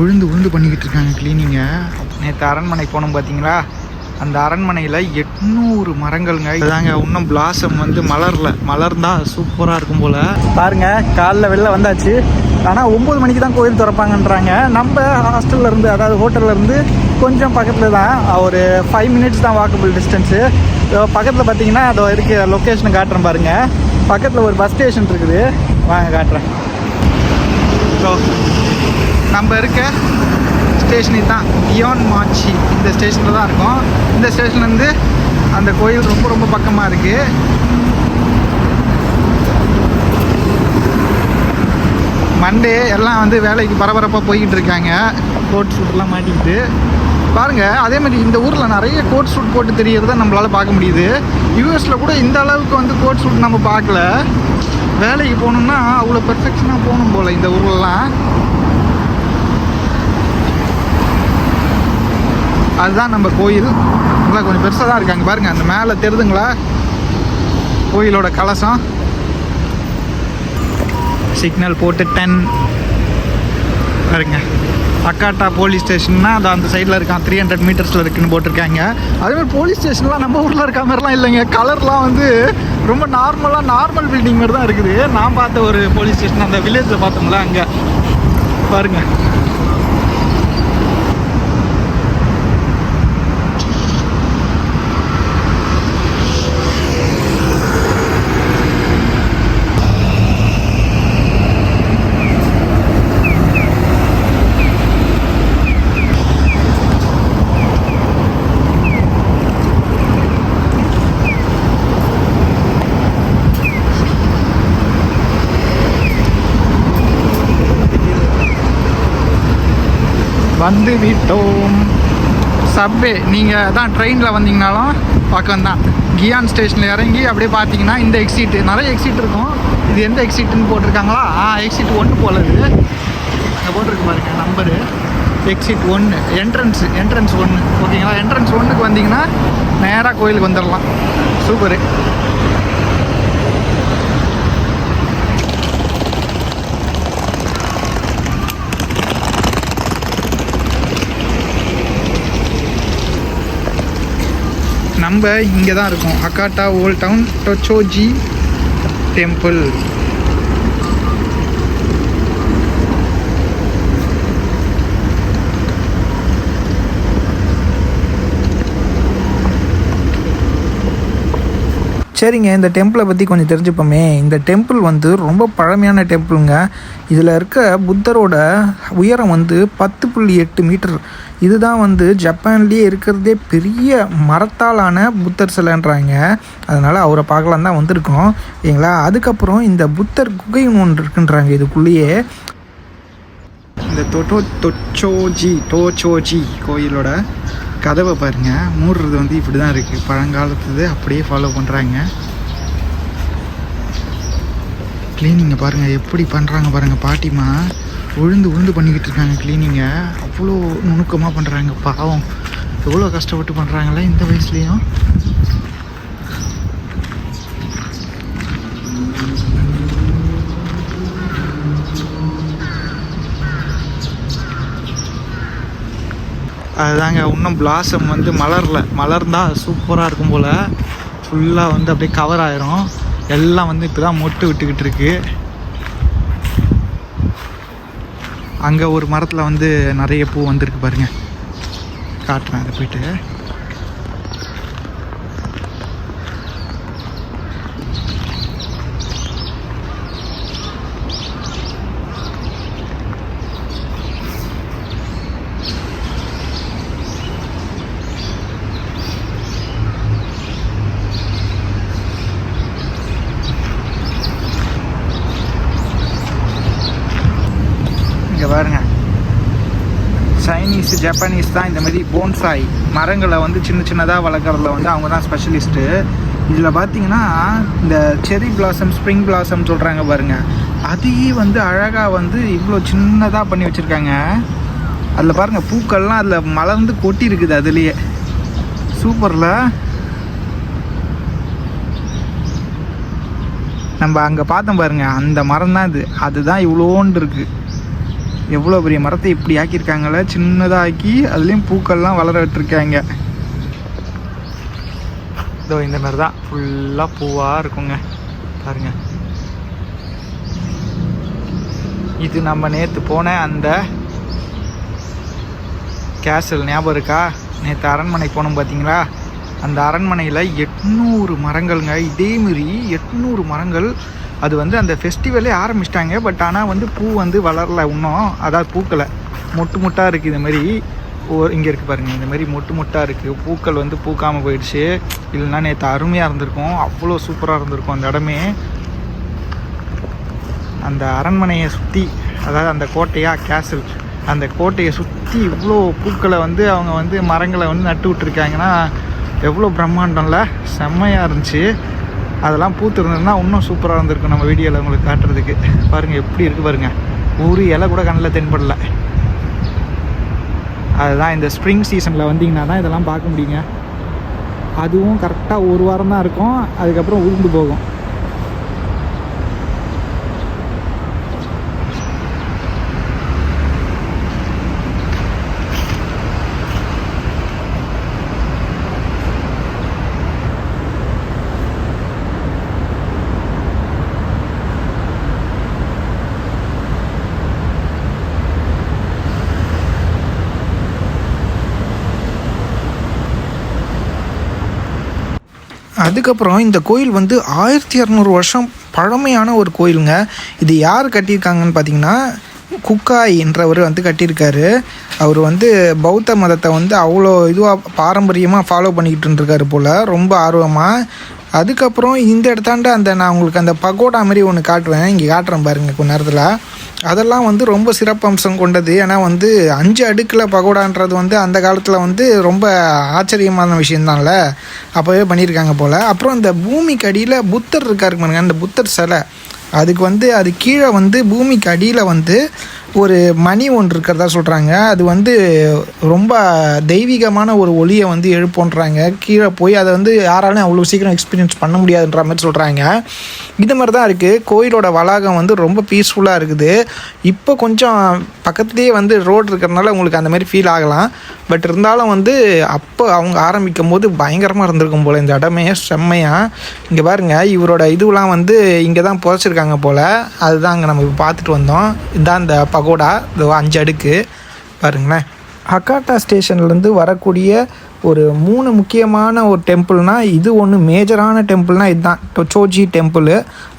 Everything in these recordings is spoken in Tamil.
உழுந்து உழுந்து பண்ணிக்கிட்டு இருக்காங்க கிளீனிங்கை நேற்று அரண்மனை போனோம் பார்த்தீங்களா அந்த அரண்மனையில் எட்நூறு மரங்கள்ங்க. இதாங்க இன்னும் பிளாசம் வந்து மலரல. மலர்ந்தா சூப்பராக இருக்கும் போல். பாருங்க காலைல வெளில வந்தாச்சு. ஆனால் ஒம்பது மணிக்கு தான் கோயில் திறப்பாங்கன்றாங்க. நம்ம ஹாஸ்டல்லேருந்து அதாவது ஹோட்டல்லேருந்து கொஞ்சம் பக்கத்தில் தான் ஒரு ஃபைவ் மினிட்ஸ் தான் வாக்கபிள் டிஸ்டன்ஸு பக்கத்தில் பார்த்தீங்கன்னா அதோ இருக்க லொக்கேஷனை காட்டுறேன் பாருங்கள் பக்கத்தில் ஒரு பஸ் ஸ்டேஷன் இருக்குது. வாங்க காட்டுறேன். ஸோ நம்ம இருக்க ஸ்டேஷனு தான் பியான் மாச்சி இந்த ஸ்டேஷனில் தான் இருக்கோம். இந்த ஸ்டேஷன்லேருந்து அந்த கோயில் ரொம்ப ரொம்ப பக்கமாக இருக்குது மண்டே எல்லாம் வந்து வேலைக்கு பரபரப்பாக போய்கிட்டு இருக்காங்க. கோட் ஷூட்லாம் மாட்டிக்கிட்டு. பாருங்கள் அதே மாதிரி இந்த ஊரில் நிறைய கோட் ஷூட் போட்டு தெரியறத நம்மளால் பார்க்க முடியுது. யூஎஸில் கூட இந்த அளவுக்கு வந்து கோட் ஷூட் நம்ம பார்க்கல. வேலைக்கு போகணுன்னா அவ்வளோ பெர்ஃபெக்ஷனாக போகணும் போல் இந்த ஊர்லலாம். அதுதான் நம்ம கோயில். நல்லா கொஞ்சம் பெருசாக தான் இருக்காங்க. பாருங்கள் அந்த மேலே தெரிதுங்களா? கோயிலோட கலசம். சிக்னல் போட்டு டென் பாருங்க. அக்காட்டா போலீஸ் ஸ்டேஷன்னா அது அந்த சைடில் இருக்கான் த்ரீ ஹண்ட்ரட் மீட்டர்ஸில் இருக்குன்னு போட்டிருக்காங்க. அதேமாதிரி போலீஸ் ஸ்டேஷன்லாம் நம்ம ஊரில் இருக்க மாதிரிலாம் இல்லைங்க. கலர்லாம் வந்து ரொம்ப நார்மலாக நார்மல் பில்டிங் மாதிரி தான் இருக்குது. நான் பார்த்த ஒரு போலீஸ் ஸ்டேஷன் அந்த வில்லேஜில் பார்த்தோம்ல அங்கே. பாருங்கள் வந்து விட்டோம் சப்வே நீங்கள் தான் ட்ரெயினில் வந்தீங்கனாலும் பக்கம் தான் கியான் ஸ்டேஷனில் இறங்கி அப்படியே பார்த்தீங்கன்னா இந்த எக்ஸிட்டு நிறைய எக்ஸிட் இருக்கும். இது எந்த எக்ஸிட்டுன்னு போட்டிருக்காங்களா? ஆ எக்ஸிட் ஒன்று போல இது அங்கே போட்டிருக்கு பாருங்க நம்பரு எக்ஸிட் ஒன்று என்ட்ரன்ஸு என்ட்ரன்ஸ் ஒன்று ஓகேங்களா என்ட்ரன்ஸ் ஒன்றுக்கு வந்தீங்கன்னா நேராக கோயிலுக்கு வந்துடலாம் சூப்பரு நம்ம இங்கே தான் இருக்கோம். அக்காட்டா ஓல்ட் டவுன் டொச்சோஜி டெம்பிள் சரிங்க இந்த டெம்பிளை பற்றி கொஞ்சம் தெரிஞ்சுப்போமே. இந்த டெம்பிள் வந்து ரொம்ப பழமையான டெம்பிளுங்க இதில் இருக்க புத்தரோட உயரம் வந்து பத்து புள்ளி எட்டு மீட்டர். இதுதான் வந்து ஜப்பான்லேயே இருக்கிறதே பெரிய மரத்தாலான புத்தர் சிலைன்றாங்க. அதனால் அவரை பார்க்கலாம் தான் வந்திருக்கோம். சரிங்களா அதுக்கப்புறம் இந்த புத்தர் குகை ஒன்று இருக்குன்றாங்க இதுக்குள்ளேயே. இந்த தொட்டோ தொச்சோஜி டோச்சோஜி கோயிலோட கதவை பாருங்கள் மூடுறது வந்து இப்படி தான் இருக்குது பழங்காலத்துது அப்படியே ஃபாலோ பண்ணுறாங்க க்ளீனிங்கை பாருங்கள் எப்படி பண்ணுறாங்க பாருங்கள் பாட்டிமா உழுந்து உழுந்து பண்ணிக்கிட்டு இருக்காங்க க்ளீனிங்கை அவ்வளோ நுணுக்கமாக பண்ணுறாங்க பாவம். எவ்வளோ கஷ்டப்பட்டு பண்ணுறாங்களே இந்த வயசுலேயும். அதுதாங்க இன்னும் பிளாசம் வந்து மலரல. மலர்ந்தால் சூப்பராக இருக்கும் போல். ஃபுல்லாக வந்து அப்படியே கவர் ஆயிரும். எல்லாம் வந்து இப்போ தான் மொட்டு விட்டுக்கிட்டு இருக்கு. அங்கே ஒரு மரத்தில் வந்து நிறைய பூ வந்திருக்கு பாருங்க. காட்டுறேன் அதை போயிட்டு இங்கே பாருங்க சைனீஸ் ஜப்பானீஸ் தான் இந்த மாதிரி போன்சாய் மரங்களை வந்து சின்ன சின்னதாக வளர்க்குறதுல வந்து அவங்க தான் ஸ்பெஷலிஸ்ட்டு இதில் பார்த்தீங்கன்னா இந்த செரி பிளாசம் ஸ்ப்ரிங் பிளாசம் சொல்கிறாங்க பாருங்க. அதையே வந்து அழகாக வந்து இவ்வளோ சின்னதாக பண்ணி வச்சுருக்காங்க. அதில் பாருங்கள் பூக்கள்லாம் அதில் மலர்ந்து கொட்டி இருக்குது அதுலேயே. சூப்பரில். நம்ம அங்கே பார்த்தோம் பாருங்கள் அந்த மரம் தான் இது. அதுதான் இவ்வளோண்டு இருக்குது எவ்வளோ பெரிய மரத்தை இப்படி ஆக்கியிருக்காங்களே சின்னதாக ஆக்கி அதுலேயும் பூக்கள்லாம் வளர விட்டுருக்காங்க இதோ இந்த மாதிரி தான் ஃபுல்லாக பூவாக இருக்குங்க. பாருங்க. இது நம்ம நேற்று போன அந்த கேசல் ஞாபகம் இருக்கா? நேற்று அரண்மனைக்கு போனோம் பார்த்தீங்களா அந்த அரண்மனையில் எட்நூறு மரங்கள்ங்க. இதேமாரி எட்நூறு மரங்கள் அது வந்து அந்த ஃபெஸ்டிவலே ஆரம்பிச்சிட்டாங்க. பட் ஆனால் வந்து பூ வந்து வளரல இன்னும். அதாவது பூக்கலை. மொட்டு மொட்டாக இருக்குது இது மாதிரி. ஒரு இங்கே இருக்குது பாருங்கள் இந்த மாதிரி மொட்டு மொட்டாக இருக்குது பூக்கள் வந்து பூக்காமல் போயிடுச்சு. இல்லைன்னா நேற்று அருமையாக இருந்திருக்கும். அவ்வளோ சூப்பராக இருந்திருக்கும் அந்த இடமே. அந்த அரண்மனையை சுற்றி அதாவது அந்த கோட்டையாக கேசல் அந்த கோட்டையை சுற்றி இவ்வளோ பூக்களை வந்து அவங்க வந்து மரங்களை வந்து நட்டு விட்டுருக்காங்கன்னா எவ்வளோ பிரம்மாண்டம்ல. செம்மையாக இருந்துச்சு. அதெல்லாம் பூத்துருந்ததுன்னா இன்னும் சூப்பராக இருந்திருக்கும் நம்ம வீடியோவில் உங்களுக்கு காட்டுறதுக்கு. பாருங்கள் எப்படி இருக்குது பாருங்கள் ஒரு இலை கூட கண்ணில் தென்படல. அதுதான் இந்த ஸ்ப்ரிங் சீசனில் வந்தீங்கன்னா தான் இதெல்லாம் பார்க்க முடியுங்க. அதுவும் கரெக்டாக ஒரு வாரம் தான் இருக்கும். அதுக்கப்புறம் உருண்டு போகும். அதுக்கப்புறம் இந்த கோயில் வந்து ஆயிரத்தி இரநூறு வருஷம் பழமையான ஒரு கோயிலுங்க. இது யார் கட்டியிருக்காங்கன்னு பார்த்தீங்கன்னா குக்காய் என்றவர் வந்து கட்டியிருக்காரு. அவர் வந்து பௌத்த மதத்தை வந்து அவ்வளோ இதுவாக பாரம்பரியமாக ஃபாலோ பண்ணிக்கிட்டு இருந்திருக்காரு போல். ரொம்ப ஆர்வமாக அதுக்கப்புறம் இந்த இடத்தாண்ட அந்த நான் உங்களுக்கு அந்த பகோடா மாதிரி ஒன்று காட்டுவேன் இங்கே காட்டுறேன் பாருங்க கொஞ்ச நேரத்தில். அதெல்லாம் வந்து ரொம்ப சிறப்பம்சம் கொண்டது. ஏன்னா வந்து அஞ்சு அடுக்கில் பகோடான்றது வந்து அந்த காலத்தில் வந்து ரொம்ப ஆச்சரியமான விஷயந்தான்ல அப்போவே பண்ணியிருக்காங்க போல். அப்புறம் அந்த பூமிக்கு அடியில் புத்தர் இருக்காரு பாருங்க அந்த புத்தர் சிலை. அதுக்கு வந்து அது கீழே வந்து பூமிக்கு அடியில் வந்து ஒரு மணி ஒன்று இருக்கிறதா சொல்கிறாங்க அது வந்து ரொம்ப தெய்வீகமான ஒரு ஒளியை வந்து எழுப்புன்றாங்க. கீழே போய் அதை வந்து யாராலும் அவ்வளோ சீக்கிரம் எக்ஸ்பீரியன்ஸ் பண்ண முடியாதுன்ற மாதிரி சொல்கிறாங்க இது மாதிரி தான் இருக்குது கோயிலோட வளாகம் வந்து ரொம்ப பீஸ்ஃபுல்லாக இருக்குது. இப்போ கொஞ்சம் பக்கத்துலேயே வந்து ரோடு இருக்கிறதுனால உங்களுக்கு அந்த மாதிரி ஃபீல் ஆகலாம். பட் இருந்தாலும் வந்து அப்போ அவங்க ஆரம்பிக்கும் போது பயங்கரமாக இருந்திருக்கும் போல் இந்த இடமே செம்மையாக இங்கே பாருங்க இவரோட இதுவெலாம் வந்து இங்கே தான் புதைச்சிருக்காங்க போல். அதுதான் அங்கே நம்ம இப்போ பார்த்துட்டு வந்தோம். இதுதான் இந்த பகோடா இது அஞ்சு அடுக்கு. பாருங்களேன். ஹக்காட்டா ஸ்டேஷன்லேருந்து வரக்கூடிய ஒரு மூணு முக்கியமான ஒரு டெம்பிள்னா இது ஒன்று மேஜரான டெம்பிள்னா இதுதான். Tochoji temple.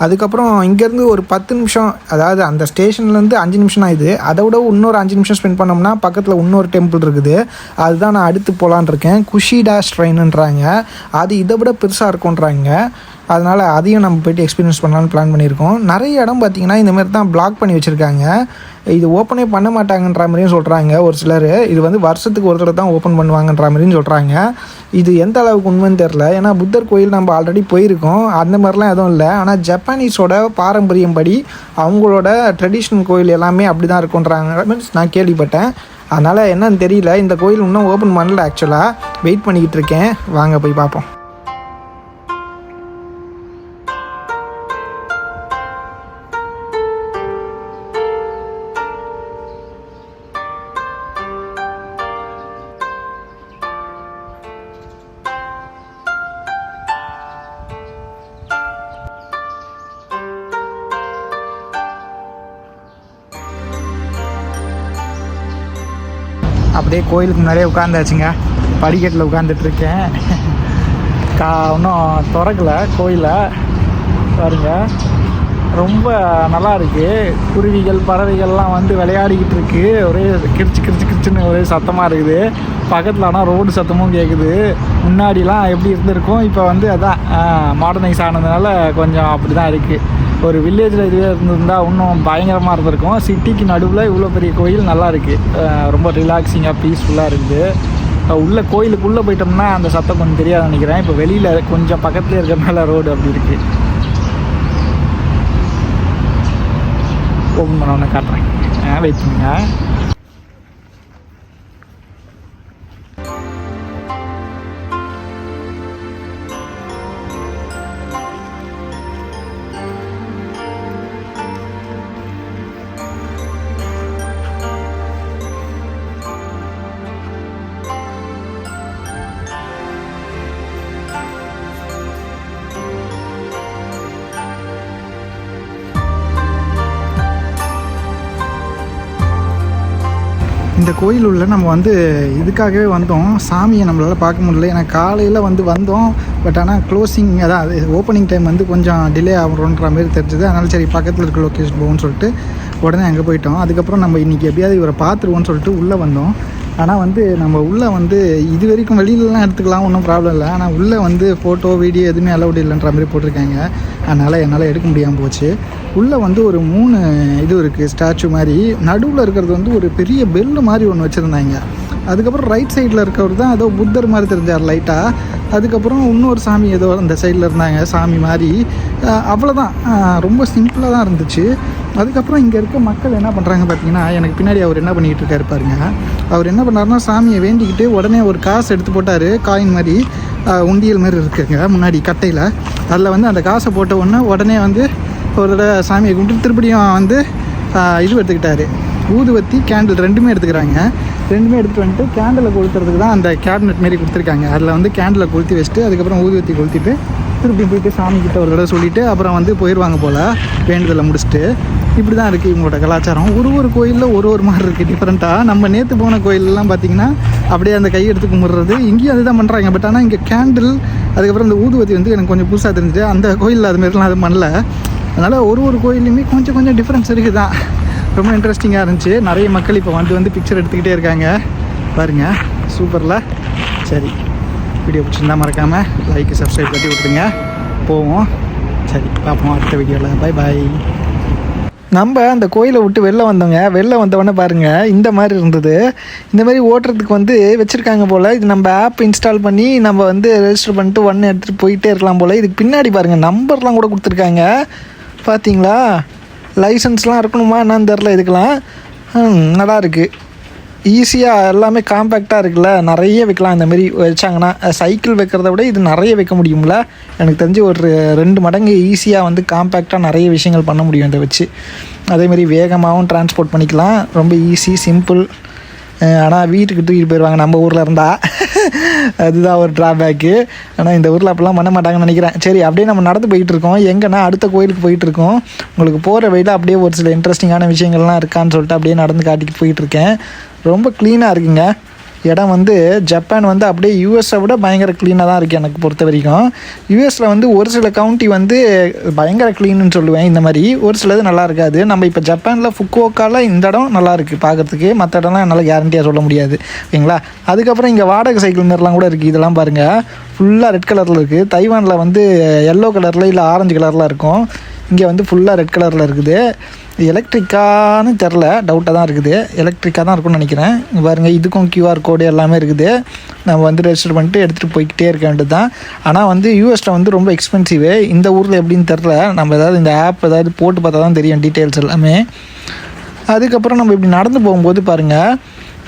அதுக்கப்புறம் இங்கேருந்து ஒரு பத்து நிமிஷம் அதாவது அந்த ஸ்டேஷன்லேருந்து அஞ்சு நிமிஷம் தான் இது. அதை விட இன்னொரு அஞ்சு நிமிஷம் ஸ்பெண்ட் பண்ணோம்னா பக்கத்தில் இன்னொரு டெம்பிள் இருக்குது. அதுதான் நான் அடுத்து போகலான் இருக்கேன். குஷிடா ஸ்ட்ரெயின்ன்றாங்க அது இதை விட பெருசாக இருக்குன்றாங்க அதனால் அதையும் நம்ம போய்ட்டு எக்ஸ்பீரியன்ஸ் பண்ணலான்னு பிளான் பண்ணியிருக்கோம். நிறைய இடம் பார்த்திங்கன்னா இந்தமாரி தான் பிளாக் பண்ணி வச்சுருக்காங்க. இது ஓப்பனே பண்ண மாட்டாங்கன்ற மாதிரியும் சொல்கிறாங்க ஒரு சிலர் இது வந்து வருஷத்துக்கு ஒரு தடவை தான் ஓப்பன் பண்ணுவாங்கன்ற மாதிரியும் சொல்கிறாங்க இது எந்த அளவுக்கு உண்மைன்னு தெரில ஏன்னா புத்தர் கோயில் நம்ம ஆல்ரெடி போயிருக்கோம். அந்த மாதிரிலாம் எதுவும் இல்லை. ஆனால் ஜப்பானீஸோட பாரம்பரியம் படி அவங்களோட ட்ரெடிஷ்னல் கோயில் எல்லாமே அப்படி தான் இருக்குன்றாங்க மீன்ஸ் நான் கேள்விப்பட்டேன். அதனால் என்னன்னு தெரியல. இந்த கோயில் இன்னும் ஓப்பன் பண்ணல ஆக்சுவலாக வெயிட் பண்ணிக்கிட்டு இருக்கேன். வாங்க போய் பார்ப்போம். அப்படியே கோயிலுக்கு முன்னாடியே உட்காந்தாச்சுங்க. படிக்கட்டில் உட்காந்துட்டு இருக்கேன் கா இன்னும் திறக்கலை கோயிலை. பாருங்க. ரொம்ப நல்லா இருக்கு. குருவிகள் பறவைகள்லாம் வந்து விளையாடிக்கிட்டு இருக்கு ஒரே கிரிச்சு கிரிச்சு கிரிச்சுன்னு ஒரே சத்தமாக இருக்குது. பக்கத்தில் ஆனால் ரோடு சத்தமும் கேட்குது முன்னாடிலாம் எப்படி இருந்திருக்கும் இப்போ வந்து அதான் மாடர்னைஸ் ஆனதுனால கொஞ்சம் அப்படி தான் இருக்குது ஒரு வில்லேஜில் இதுவே இருந்திருந்தால் இன்னும் பயங்கரமாக இருந்திருக்கும். சிட்டிக்கு நடுவில் இவ்வளோ பெரிய கோயில் நல்லா இருக்குது ரொம்ப ரிலாக்ஸிங்காக பீஸ்ஃபுல்லாக இருக்குது உள்ளே கோயிலுக்குள்ளே போயிட்டோம்னா அந்த சத்தம் கொஞ்சம் தெரியாது நினைக்கிறேன். இப்போ வெளியில் கொஞ்சம் பக்கத்துலேயே இருக்கிறனால ரோடு அப்படி இருக்குது ஓப்பன் பண்ண காட்டுறேன். வெயிட் பண்ணுங்க. இந்த கோயில் உள்ள நம்ம வந்து இதுக்காகவே வந்தோம். சாமியை நம்மளால் பார்க்க முடியல. ஏன்னா காலையில் வந்து வந்தோம். பட் ஆனால் க்ளோசிங் அதான் ஓப்பனிங் டைம் வந்து கொஞ்சம் டிலே ஆகிறோன்ற மாதிரி தெரிஞ்சது. அதனால சரி பக்கத்தில் இருக்க லொக்கேஷன் போகும்னு சொல்லிட்டு உடனே அங்கே போயிட்டோம். அதுக்கப்புறம் நம்ம இன்றைக்கி எப்படியாவது இவரை பார்த்துருவோம்னு சொல்லிட்டு உள்ளே வந்தோம். ஆனால் வந்து நம்ம உள்ளே வந்து இது வரைக்கும் வெளியிலலாம் எடுத்துக்கலாம் ஒன்றும் ப்ராப்ளம் இல்லை. ஆனால் உள்ளே வந்து ஃபோட்டோ வீடியோ எதுவுமே அலௌட் இல்லைன்ற மாதிரி போட்டிருக்காங்க. அதனால் என்னால் எடுக்க முடியாமல் போச்சு. உள்ளே வந்து ஒரு மூணு இது இருக்குது ஸ்டாச்சு மாதிரி. நடுவில் இருக்கிறது வந்து ஒரு பெரிய பெல்லு மாதிரி ஒன்று வச்சுருந்தாங்க. அதுக்கப்புறம் ரைட் சைடில் இருக்கவர் தான் ஏதோ புத்தர் மாதிரி தெரிஞ்சார் லைட்டாக அதுக்கப்புறம் இன்னொரு சாமி ஏதோ அந்த சைடில் இருந்தாங்க சாமி மாதிரி. அவ்வளோதான் ரொம்ப சிம்பிளாக தான் இருந்துச்சு. அதுக்கப்புறம் இங்கே இருக்க மக்கள் என்ன பண்ணுறாங்க பார்த்தீங்கன்னா எனக்கு பின்னாடி அவர் என்ன பண்ணிக்கிட்டு இருக்காரு பாருங்க. அவர் என்ன பண்ணாருன்னா சாமியை வேண்டிக்கிட்டு உடனே ஒரு காசு எடுத்து போட்டார். காயின் மாதிரி உண்டியல் மாதிரி இருக்குங்க முன்னாடி கட்டையில். அதில் வந்து அந்த காசை போட்ட உடனே உடனே வந்து ஒரு தடவை சாமியை கும்பிட்டு திருப்படியும் வந்து இது எடுத்துக்கிட்டாரு. ஊதுவத்தி கேண்டில் ரெண்டுமே எடுத்துக்கிறாங்க. ரெண்டுமே எடுத்துகிட்டு வந்துட்டு கேண்டிலை கொளுத்துறதுக்கு தான் அந்த கேபினெட் மாரி கொடுத்துருக்காங்க. அதில் வந்து கேண்டிலை கொளுத்தி வச்சுட்டு அதுக்கப்புறம் ஊதுவத்தி கொளுத்திட்டு திருப்பி போயிட்டு சாமி கிட்ட ஒரு தடவை சொல்லிவிட்டு அப்புறம் வந்து போயிடுவாங்க போல் வேண்டுதலை முடிச்சுட்டு. இப்படி தான் இருக்குது இவங்களோட கலாச்சாரம். ஒரு ஒரு கோயிலில் ஒரு ஒரு மாதிரி இருக்குது டிஃப்ரெண்ட்டாக நம்ம நேற்று போன கோயிலெலாம் பார்த்திங்கன்னா அப்படியே அந்த கை எடுத்து கும்பிட்றது இங்கேயும் அதுதான் பண்ணுறாங்க பட் ஆனால் இங்கே கேண்டில் அதுக்கப்புறம் இந்த ஊதுவத்தி வந்து எனக்கு கொஞ்சம் புதுசாக தெரிஞ்சுது. அந்த கோயிலில் அது மாதிரிலாம் அது பண்ணல. அதனால் ஒரு ஒரு கோயில்லையுமே கொஞ்சம் கொஞ்சம் டிஃப்ரென்ஸ் இருக்குது தான் ரொம்ப இன்ட்ரெஸ்டிங்காக இருந்துச்சு. நிறைய மக்கள் இப்போ வந்து வந்து பிக்சர் எடுத்துக்கிட்டே இருக்காங்க. பாருங்கள் சூப்பரில் சரி வீடியோ பிடிச்சிருந்தா மறக்காமல் லைக் சப்ஸ்கிரைப் பண்ணி விட்டுருங்க போவோம். சரி பார்ப்போம் அடுத்த வீடியோவில் பை பாய் நம்ம அந்த கோயிலை விட்டு வெளில வந்தோங்க. வெளில வந்தவொடனே பாருங்கள் இந்த மாதிரி இருந்தது. இந்த மாதிரி ஓட்டுறதுக்கு வந்து வச்சுருக்காங்க போல். இது நம்ம ஆப் இன்ஸ்டால் பண்ணி நம்ம வந்து ரெஜிஸ்டர் பண்ணிட்டு ஒன்று எடுத்துகிட்டு போயிட்டே இருக்கலாம் போல். இதுக்கு பின்னாடி பாருங்கள் நம்பர்லாம் கூட கொடுத்துருக்காங்க. பார்த்தீங்களா லைசன்ஸ்லாம் இருக்கணுமா என்னன்னு தெரில இதுக்கெலாம் நல்லா இருக்குது ஈஸியாக எல்லாமே காம்பேக்டாக இருக்குல்ல. நிறைய வைக்கலாம் இந்த மாதிரி வச்சாங்கன்னா. சைக்கிள் வைக்கிறத விட இது நிறைய வைக்க முடியும்ல. எனக்கு தெரிஞ்சு ஒரு ரெண்டு மடங்கு ஈஸியாக வந்து காம்பேக்டாக நிறைய விஷயங்கள் பண்ண முடியும் இதை வச்சு. அதேமாரி வேகமாகவும் டிரான்ஸ்போர்ட் பண்ணிக்கலாம். ரொம்ப ஈஸி சிம்பிள் ஆனால் வீட்டுக்கு தூக்கிட்டு போயிடுவாங்க நம்ம ஊரில் இருந்தால் அதுதான் ஒரு ட்ராபேக்கு ஆனால் இந்த ஊரில் அப்படிலாம் பண்ண மாட்டாங்கன்னு நினைக்கிறேன். சரி அப்படியே நம்ம நடந்து போயிட்டு இருக்கோம். எங்கன்னா அடுத்த கோயிலுக்கு போயிட்டு இருக்கோம். உங்களுக்கு போகிற வழியில் அப்படியே ஒரு சில இன்ட்ரெஸ்டிங்கான விஷயங்கள்லாம் இருக்கான்னு சொல்லிட்டு அப்படியே நடந்து காட்டிட்டு போயிட்டு இருக்கேன். ரொம்ப க்ளீனாக இருக்குங்க. இடம் வந்து ஜப்பான் வந்து அப்படியே யூஎஸை விட பயங்கர க்ளீனாக தான் இருக்குது எனக்கு பொறுத்த வரைக்கும். யூஎஸில் வந்து ஒரு சில கவுண்டி வந்து பயங்கர க்ளீனுன்னு சொல்லுவேன் இந்த மாதிரி. ஒரு சிலது நல்லா இருக்காது. நம்ம இப்போ ஜப்பானில் ஃபுக்கோக்கால இந்த இடம் நல்லா இருக்குது பார்க்குறதுக்கு மற்ற இடம்லாம் என்னால் கேரண்டியாக சொல்ல முடியாது. ஓகேங்களா? அதுக்கப்புறம் இங்கே வாடகை சைக்கிள் மாதிரிலாம் கூட இருக்குது இதெல்லாம் பாருங்கள் ஃபுல்லாக ரெட் கலரில் இருக்குது தைவானில் வந்து எல்லோ கலரில் இல்லை ஆரஞ்சு கலரில் இருக்கும். இங்கே வந்து ஃபுல்லாக ரெட் கலரில் இருக்குது. எலக்ட்ரிக்கான்னு தெரில டவுட்டாக தான் இருக்குது. எலக்ட்ரிக்காக தான் இருக்கும்னு நினைக்கிறேன். பாருங்கள் பாருங்க இதுக்கும் கியூஆர் கோடு எல்லாமே இருக்குது. நம்ம வந்து ரெஜிஸ்டர் பண்ணிட்டு எடுத்துகிட்டு போய்கிட்டே இருக்க வேண்டியது தான் ஆனால் வந்து யூஎஸில் வந்து ரொம்ப எக்ஸ்பென்சிவு இந்த ஊரில் எப்படின்னு தெரில நம்ம ஏதாவது இந்த ஆப் ஏதாவது போட்டு பார்த்தா தான் தெரியும் டீட்டெயில்ஸ் எல்லாமே. அதுக்கப்புறம் நம்ம இப்படி நடந்து போகும்போது பாருங்கள்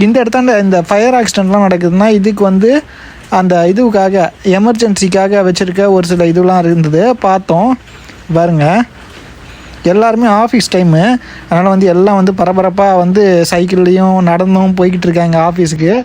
இந்த இடத்தாண்ட இந்த ஃபயர் ஆக்சிடெண்ட்லாம் நடக்குதுன்னா இதுக்கு வந்து அந்த இதுவுக்காக எமர்ஜென்சிக்காக வச்சுருக்க ஒரு சில இதுலாம் இருந்தது. பார்த்தோம். பாருங்க. எல்லாருமே ஆஃபீஸ் டைமு அதனால் வந்து எல்லாம் வந்து பரபரப்பாக வந்து சைக்கிள்லேயும் நடந்தும் போய்கிட்டு இருக்காங்க ஆஃபீஸுக்கு